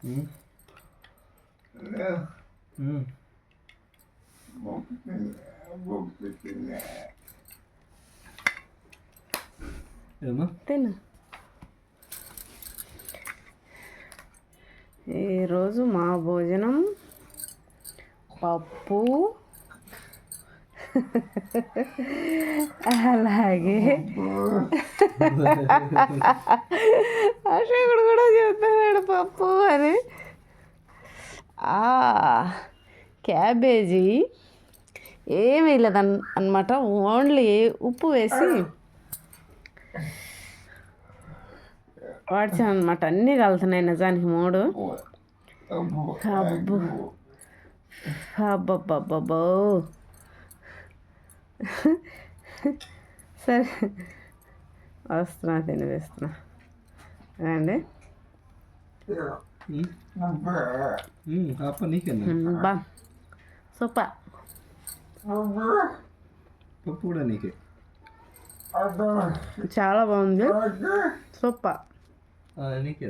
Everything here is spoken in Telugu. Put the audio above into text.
ఉమ్. ఉమ్. ఏమా తిను ఈరోజు మా భోజనం పప్పు అలాగే అని ఆ, క్యాబేజీ ఏమీ లేదన్ అనమాట ఓన్లీ ఉప్పు వేసి వాడిచాను అనమాట అన్నీ కలుతున్నాయి నిజానికి మూడు. అబ్బో అబ్బబ్బబ్బబ్బో. సరే. వస్తున్నా తినిపిస్తున్నా. రండి. ఉమ్. ఉమ్, పాప నీకేనా ఉమ్, బా సూపర్ పప్పు కూడా నీకే చాలా బాగుంది సూపర్ ఆ, నీకే